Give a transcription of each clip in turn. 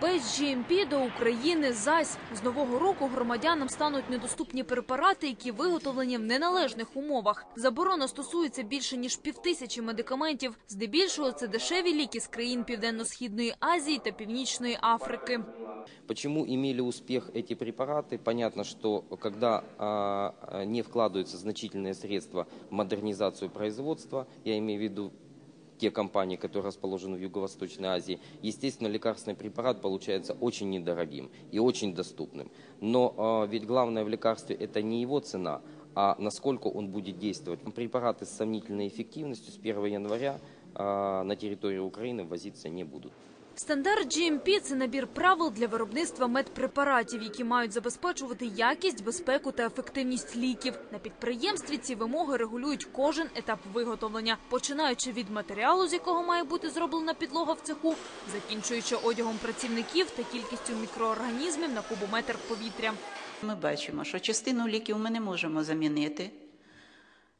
Без GMP до України зась з нового року громадянам стануть недоступні препарати, які виготовлені в неналежних умовах. Заборона стосується більше ніж півтисячі медикаментів. Здебільшого це дешеві ліки з країн Південно-східної Азії та Північної Африки. Почему имели успех эти препараты? Понятно, что когда а, а, не вкладываются значительные средства в модернизацию производства, я имею в виду те компании, которые расположены в Юго-Восточной Азии, естественно, лекарственный препарат получается очень недорогим и очень доступным. Но а, ведь главное в лекарстве это не его цена, а насколько он будет действовать. Препараты с сомнительной эффективностью с 1 января а, на территорию Украины ввозиться не будут. Стандарт GMP – це набір правил для виробництва медпрепаратів, які мають забезпечувати якість, безпеку та ефективність ліків. На підприємстві ці вимоги регулюють кожен етап виготовлення, починаючи від матеріалу, з якого має бути зроблена підлога в цеху, закінчуючи одягом працівників та кількістю мікроорганізмів на кубометр повітря. Ми бачимо, що частину ліків ми не можемо замінити.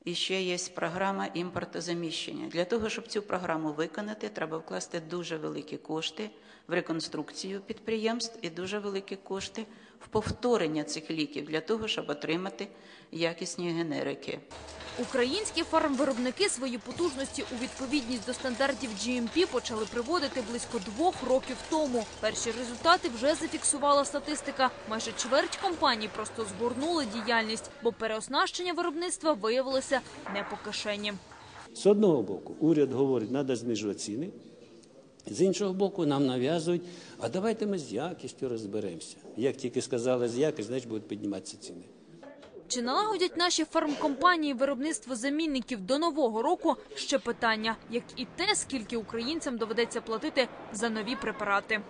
І ще є програма імпортозаміщення. Для того, щоб цю програму виконати, треба вкласти дуже великі кошти в реконструкцію підприємств і дуже великі кошти в повторення цих ліків для того, щоб отримати якісні генерики. Українські фармвиробники свої потужності у відповідність до стандартів GMP почали приводити близько двох років тому. Перші результати вже зафіксувала статистика. Майже чверть компаній просто згорнули діяльність, бо переоснащення виробництва виявилося не по кишені. З одного боку, уряд говорить, треба знижувати ціни. З іншого боку, нам нав'язують, а давайте ми з якістю розберемося. Як тільки сказали з якістю, значить будуть підніматися ціни. Чи налагодять наші фармкомпанії виробництво замінників до нового року? Ще питання, як і те, скільки українцям доведеться платити за нові препарати.